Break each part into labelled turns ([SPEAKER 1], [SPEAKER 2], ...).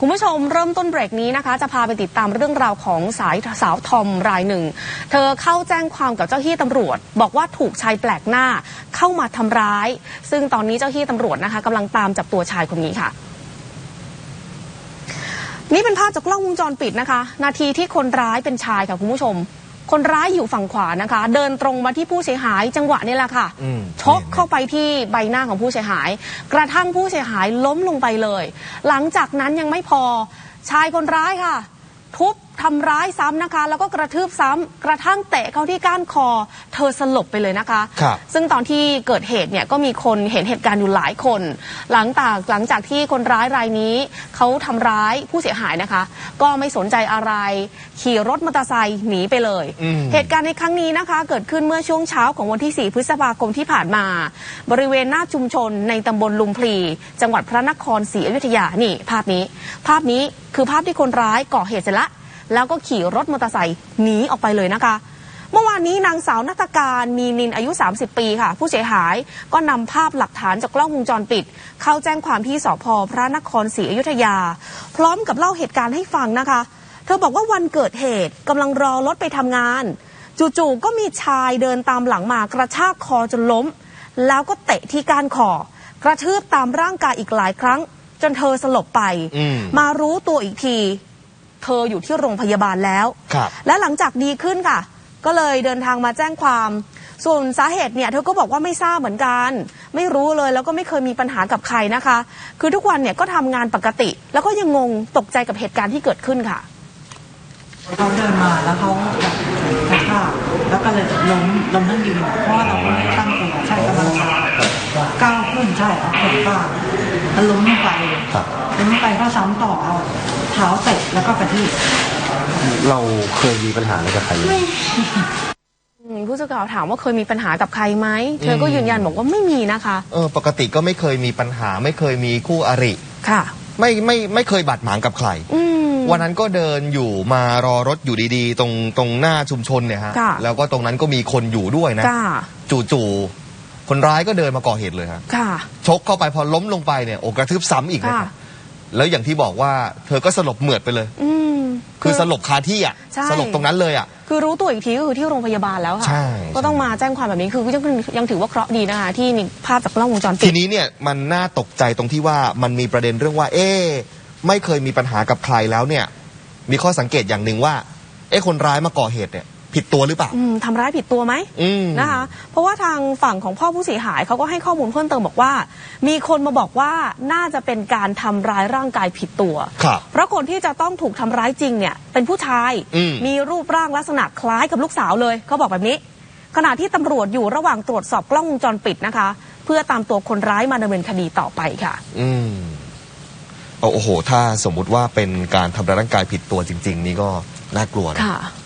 [SPEAKER 1] คุณผู้ชมเริ่มต้นเบรกนี้นะคะ จะพาไปติดตามเรื่องราวของสายสาวทอมรายหนึ่ง เธอเข้าแจ้งความกับเจ้าที่ตำรวจ บอกว่าถูกชายแปลกหน้าเข้ามาทำร้าย ซึ่งตอนนี้เจ้าที่ตำรวจนะคะกำลังตามจับตัวชายคนนี้ค่ะ นี่เป็นภาพจากกล้องวงจรปิดนะคะ นาทีที่คนร้ายเป็นชายค่ะคุณผู้ชม คนร้ายอยู่ฝั่งขวานะคะ เดินตรงมาที่ผู้เสียหายจังหวะนี้แหละค่ะ
[SPEAKER 2] อืม
[SPEAKER 1] ชกเข้าไปที่ใบหน้าของผู้เสียหาย กระทั่งผู้เสียหายล้มลงไปเลย หลังจากนั้นยังไม่พอชายคนร้ายค่ะ ทุบ ทำร้ายซ้ำนะคะ แล้วก็กระทืบซ้ำกระทั่งเตะเข้าที่ก้านคอ เธอสลบไปเลยนะคะ
[SPEAKER 2] ครับ
[SPEAKER 1] ซึ่งตอนที่เกิดเหตุเนี่ยก็มีคนเห็นเหตุการณ์อยู่หลายคน หลังจากหลังจากที่คนร้ายรายนี้เขาทำร้ายผู้เสียหายนะคะ ก็ไม่สนใจอะไร ขี่รถมอเตอร์ไซค์หนีไปเลย
[SPEAKER 2] อืม
[SPEAKER 1] เหตุการณ์ในครั้งนี้นะคะ เกิดขึ้นเมื่อช่วงเช้าของวันที่ 4 พฤษภาคมที่ผ่านมา บริเวณหน้าชุมชนในตำบลลุมพลี จังหวัดพระนครศรีอยุธยานี่ ภาพนี้ ภาพนี้คือภาพที่คนร้ายก่อเหตุเสร็จละ แล้วก็ขี่รถมอเตอร์ไซค์หนีออกไปเลยนะคะ เมื่อวานนี้นางสาวนัตการมีนินอายุ 30 ปีค่ะ ผู้เสียหายก็นำภาพหลักฐานจากกล้องวงจรปิด เข้าแจ้งความที่สพพระนครศรีอยุธยา พร้อมกับเล่าเหตุการณ์ให้ฟังนะคะ เธอบอกว่าวันเกิดเหตุกำลังรอรถไปทำงานจู่ๆก็มีชายเดินตามหลังมากระชากคอจนล้ม แล้วก็เตะที่ก้านคอกระทืบตามร่างกายอีกหลายครั้ง จนเธอสลบไป
[SPEAKER 2] อืม
[SPEAKER 1] มารู้ตัวอีกที เธออยู่ที่โรงพยาบาลแล้ว
[SPEAKER 2] ครับ
[SPEAKER 1] และหลังจากดีขึ้นค่ะ ก็เลยเดินทางมาแจ้งความ ส่วนสาเหตุเนี่ยเธอก็บอกว่าไม่ทราบเหมือนกัน ไม่รู้เลยแล้วก็ไม่เคยมีปัญหากับใครนะคะ คือทุกวันเนี่ยก็ทำงานปกติ แล้วก็ยังงงตกใจกับเหตุการณ์ที่เกิดขึ้นค่ะ
[SPEAKER 3] เขาเดินมาแล้วเขาแบบกระชากแล้วก็เลยล้มล้มทั้งยืนเพราะว่าเราไม่ได้ตั้งตัวใช่กำลังก้าวขึ้นใช่เอาแขนฟาด แล้วล้มลงไป
[SPEAKER 2] ครับ
[SPEAKER 3] ล้มลงไปก็ซ้ำต่อเอาเท้าเตะแล้วก็กระทืบ
[SPEAKER 2] เราเคยมีปัญหาอะไรกับใครไหม
[SPEAKER 1] อืมผู้สื่อข่าวถามว่าเคยมีปัญหากับใครไหม เธอก็ยืนยันบอกว่าไม่มีนะคะ
[SPEAKER 2] เออปกติก็ไม่เคยมีปัญหา ไม่เคยมีคู่อริ
[SPEAKER 1] ค่ะ
[SPEAKER 2] ไม่ไม่ไม่เคยบาดหมางกับใคร
[SPEAKER 1] อืม
[SPEAKER 2] วันนั้นก็เดินอยู่มารอรถอยู่ดีๆ ตรงตรงหน้าชุมชนเนี่ยฮะ
[SPEAKER 1] ค่ะ
[SPEAKER 2] แล้วก็ตรงนั้นก็มีคนอยู่ด้วยนะ
[SPEAKER 1] ค่ะ
[SPEAKER 2] จู่ๆ คนร้ายก็เดินมาก่อเหตุเลยฮะ
[SPEAKER 1] ค่ะ
[SPEAKER 2] ชกเข้าไปพอล้มลงไปเนี่ยโอกระทืบซ้ำอีกนะ
[SPEAKER 1] ค่ะ
[SPEAKER 2] ครับแล้วอย่างที่บอกว่าเธอก็สลบเหมือดไปเลย
[SPEAKER 1] อืม
[SPEAKER 2] คือสลบคาที่อะ
[SPEAKER 1] ใช่
[SPEAKER 2] สลบตรงนั้นเลยอะ
[SPEAKER 1] คือรู้ตัวอีกทีก็คือที่โรงพยาบาลแล้วค่ะ
[SPEAKER 2] ใช่
[SPEAKER 1] ก็ต้องมาแจ้งความแบบนี้คือยังยังถือว่าเคราะห์ดีนะคะ ที่มีภาพจากกล้องวงจรปิ
[SPEAKER 2] ที
[SPEAKER 1] ด
[SPEAKER 2] นี้เนี่ยมันน่าตกใจตรงที่ว่ามันมีประเด็นเรื่องว่า เอ๊ะไม่เคยมีปัญหากับใครแล้วเนี่ย มีข้อสังเกตอย่างหนึ่งว่า เอ๊ะคนร้ายมาก่อเหตุเนี่ย ผิดตัวหรือเปล่า
[SPEAKER 1] อืมทำร้ายผิดตัวไหม
[SPEAKER 2] อืม
[SPEAKER 1] นะคะ เพราะว่าทางฝั่งของพ่อผู้เสียหายเขาก็ให้ข้อมูลเพิ่มเติมบอกว่า มีคนมาบอกว่าน่าจะเป็นการทำร้ายร่างกายผิดตัว
[SPEAKER 2] ครับ
[SPEAKER 1] เพราะคนที่จะต้องถูกทำร้ายจริงเนี่ย เป็นผู้ชาย
[SPEAKER 2] อืม
[SPEAKER 1] มีรูปร่างลักษณะคล้ายกับลูกสาวเลยเขาบอกแบบนี้ ขณะที่ตำรวจอยู่ระหว่างตรวจสอบกล้องวงจรปิดนะคะ เพื่อตามตัวคนร้ายมาดำเนินคดีต่อไปค่ะ
[SPEAKER 2] อืมเอาโอ้โห ถ้าสมมุติว่าเป็นการทำร้ายร่างกายผิดตัวจริง ๆ นี่ก็น่ากลัวนะ
[SPEAKER 1] ค่ะ
[SPEAKER 2] ใ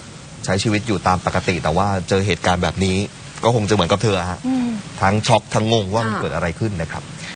[SPEAKER 2] ช้ชีวิตอยู่ตามปกติ แต่ว่าเจอเหตุการณ์แบบนี้ ก็คงจะเหมือนกับเธอฮะ
[SPEAKER 1] อืม
[SPEAKER 2] ทั้งช็อกทั้งงงว่ามัน
[SPEAKER 1] ค่ะ
[SPEAKER 2] เกิดอะไรขึ้นนะครับ